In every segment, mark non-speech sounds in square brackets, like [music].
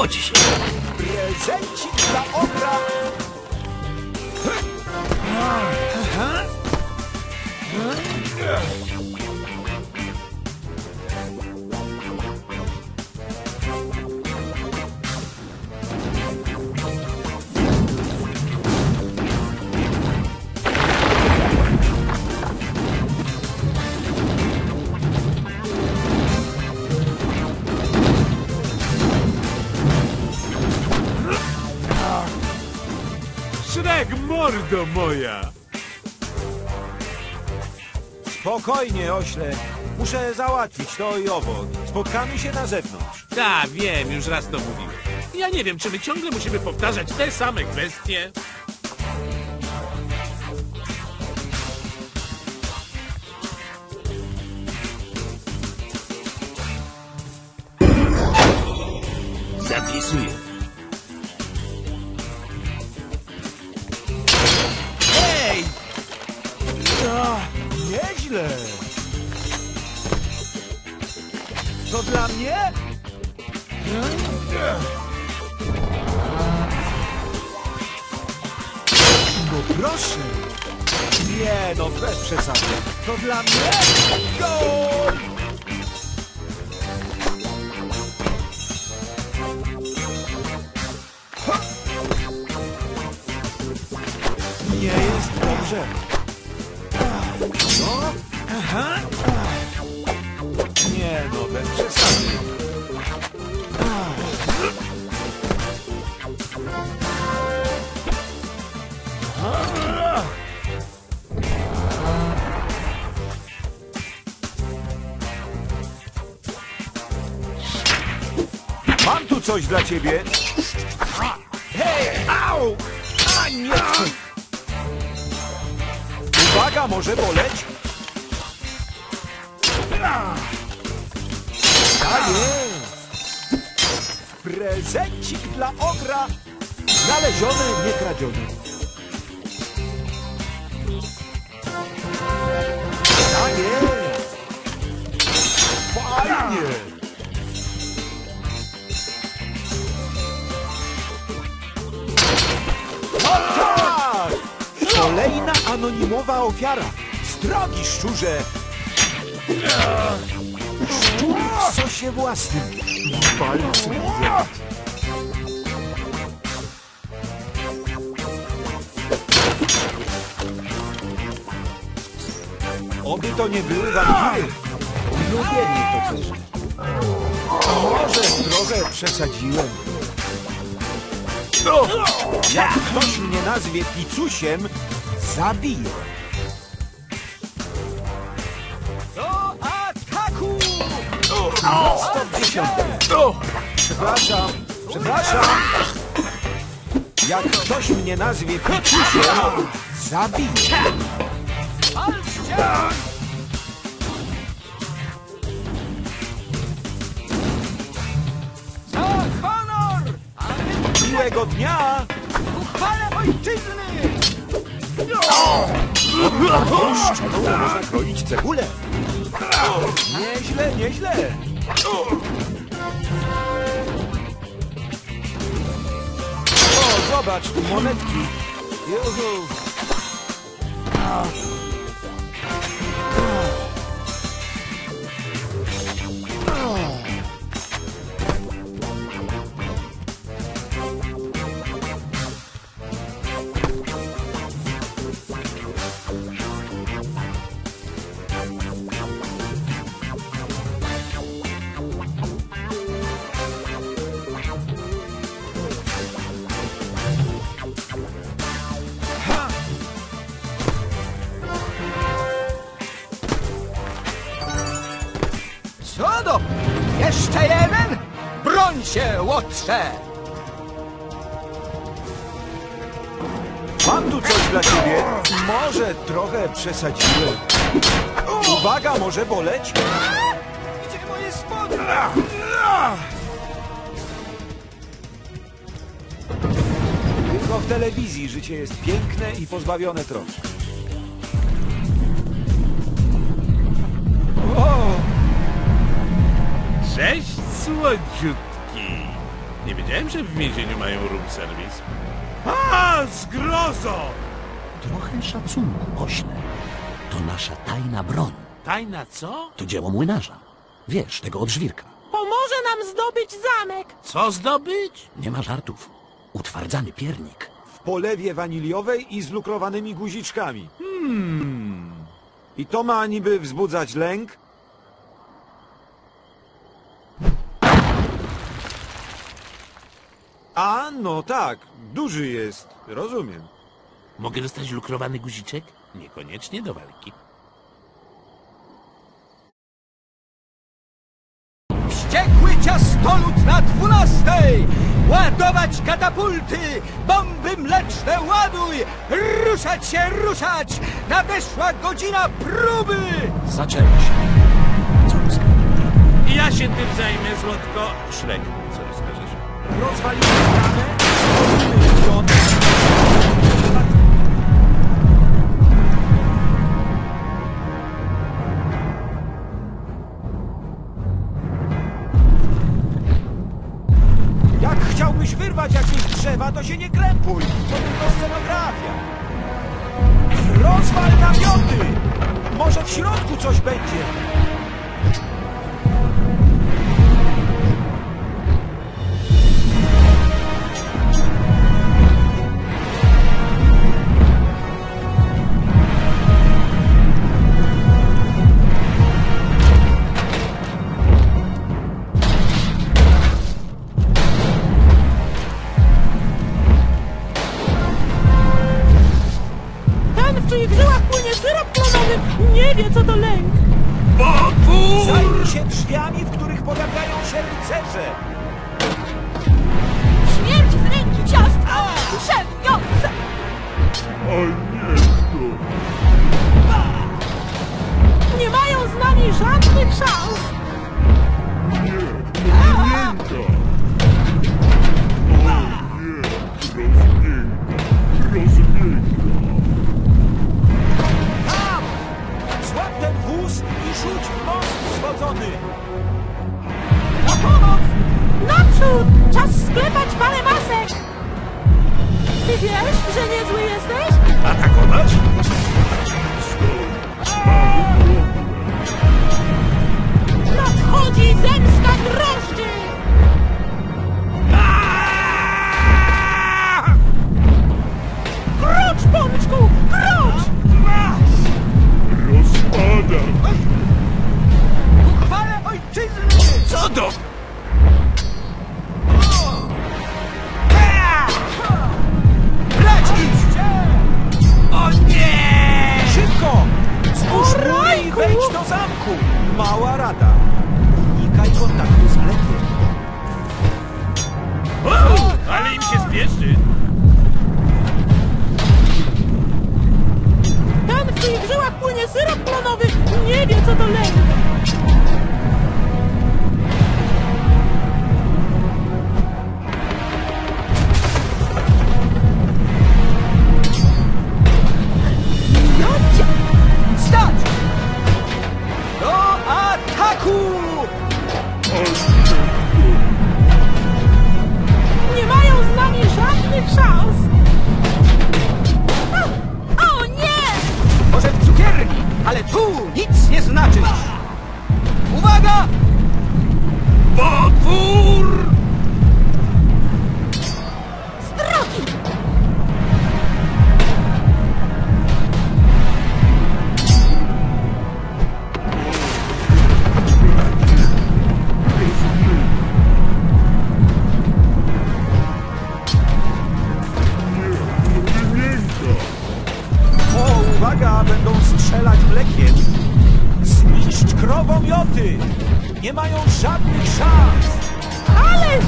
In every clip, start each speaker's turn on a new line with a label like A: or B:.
A: Udało ci się.
B: Prezencik dla ogra!
C: Szrek, mordo moja!
B: Spokojnie, ośle. Muszę załatwić to i owo. Spotkamy się na zewnątrz.
C: Ta, wiem, już raz to mówiłem. Ja nie wiem, czy my ciągle musimy powtarzać te same kwestie.
A: Zapisuję.
B: Nie, no bez przesady. To dla mnie? Gol! Nie jest dobrze. No, aha. Nie no, bez przesady. Coś dla ciebie. Hej, au! A! Uwaga, może boleć. Tak jest. Prezencik dla ogra. Znaleziony, nie kradziony. Tak jest. Kolejna anonimowa ofiara. Drogi, szczurze! Szczur w sosie własnym. Zjadł. Oby to nie były wampiry. Lubię nietoperze. Może trochę przesadziłem. Jak ktoś mnie nazwie picusiem, zabiję. Do ataku! Stop dziesiątkę. Przepraszam, przepraszam. Jak ktoś mnie nazwie picusiem, zabiję. Miłego dnia! Uchwale ojczyzny! To można kroić cebulę. Nieźle, nieźle. O, zobacz, monetki. Juhu.
D: Łotrze!
B: Mam tu coś dla ciebie. Może trochę przesadziłem. Uwaga, może boleć.
D: Gdzie moje spodnie?
B: Tylko w telewizji życie jest piękne i pozbawione trosk. O,
C: Cześć, słodziutki. Nie wiedziałem, że w więzieniu mają room service. A, zgrozo!
A: Trochę szacunku, ośle. To nasza tajna broń.
C: Tajna co?
A: To dzieło młynarza. Wiesz, tego od żwirka.
E: Pomoże nam zdobyć zamek.
C: Co zdobyć?
A: Nie ma żartów. Utwardzany piernik.
B: W polewie waniliowej i z lukrowanymi guziczkami. Hmm. I to ma niby wzbudzać lęk? A, no tak. Duży jest. Rozumiem.
C: Mogę dostać lukrowany guziczek? Niekoniecznie do walki.
D: Wściekły ciastolud na dwunastej! Ładować katapulty! Bomby mleczne ładuj! Ruszać się, ruszać! Nadeszła godzina próby!
A: Zaczęło się. Co
C: ja się tym zajmę, Złotko. Szrek?
B: Jak chciałbyś wyrwać jakieś drzewa, to się nie krępuj. To tylko scenografia. Rozwal namioty! Może w środku coś będzie.
E: Nie wie co to lęk.
B: Zajmij się drzwiami, w których pojawiają się rycerze.
E: Śmierć z ręki ciastka, szewniące. Nie mają z nami żadnych szans.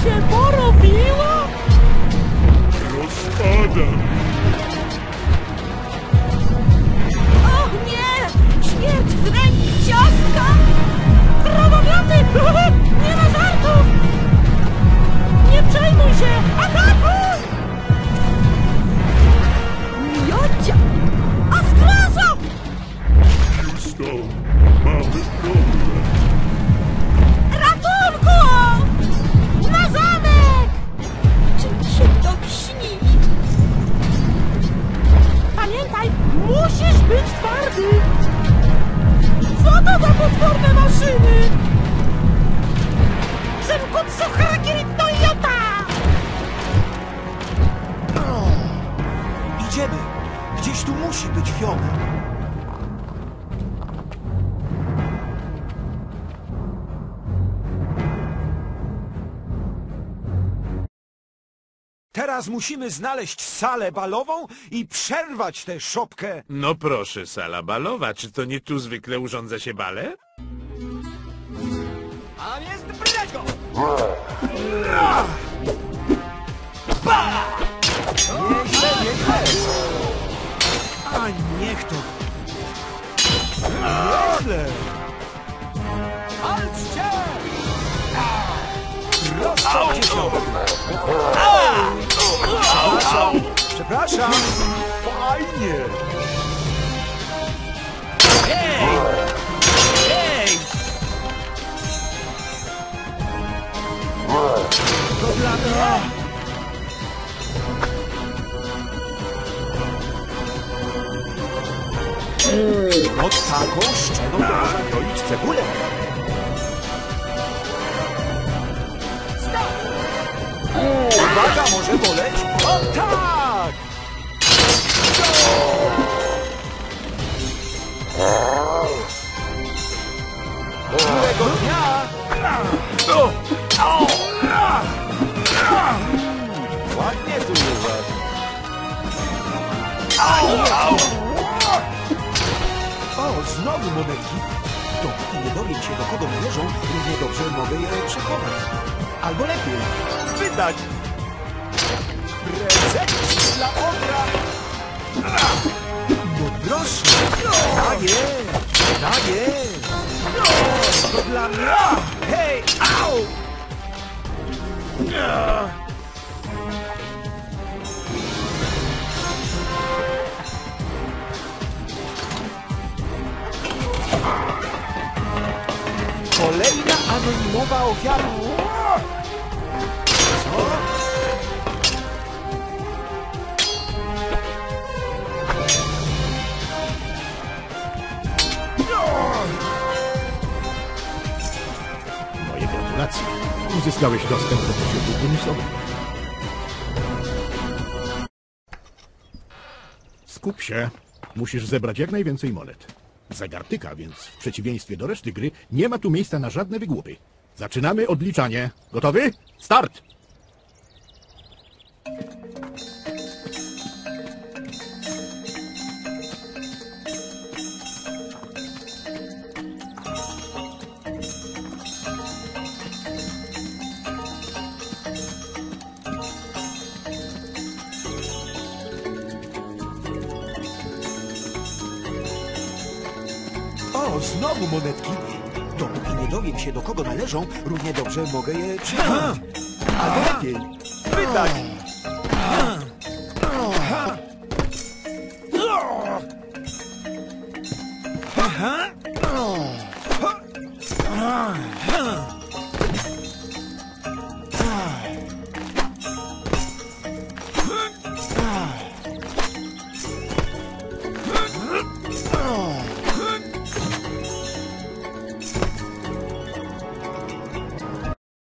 C: Się
E: porobiło! O nie! Śmierć z ręki ciastka! Krowomioty! [laughs] Nie ma żartów! Nie przejmuj się! Atakuj! Miocia! A skraza! Ratunku! Na zamek!
B: Teraz musimy znaleźć salę balową i przerwać tę szopkę.
C: No proszę, sala balowa, czy to nie tu zwykle urządza się balet?
D: A jest brego!
B: Nieźle, nieźle. A niech to. Nieźle. Prosto. Przepraszam. Przepraszam. Fajnie. To dla mnie. Pod taką szczeną to można kroić cebulę. Uwaga, może boleć? O tak! Miłego dnia! Ładnie tu u was. O, znowu monetki. Dopóki nie dowiem się, do kogo należą, równie dobrze mogę je przechować. Albo lepiej, wydać. Prezent dla Odra. No proszę. Daję, daję. To dla mnie. Hej, au! Kolejna anonimowa ofiara. Co?
F: Gratulacje. Uzyskałeś dostęp do posiłku bonusowego. Skup się. Musisz zebrać jak najwięcej monet. Zegar tyka, więc w przeciwieństwie do reszty gry nie ma tu miejsca na żadne wygłupy. Zaczynamy odliczanie. Gotowy? Start!
B: Znowu monetki. Dopóki nie dowiem się, do kogo należą, równie dobrze mogę je przyjąć. Albo lepiej, wydać.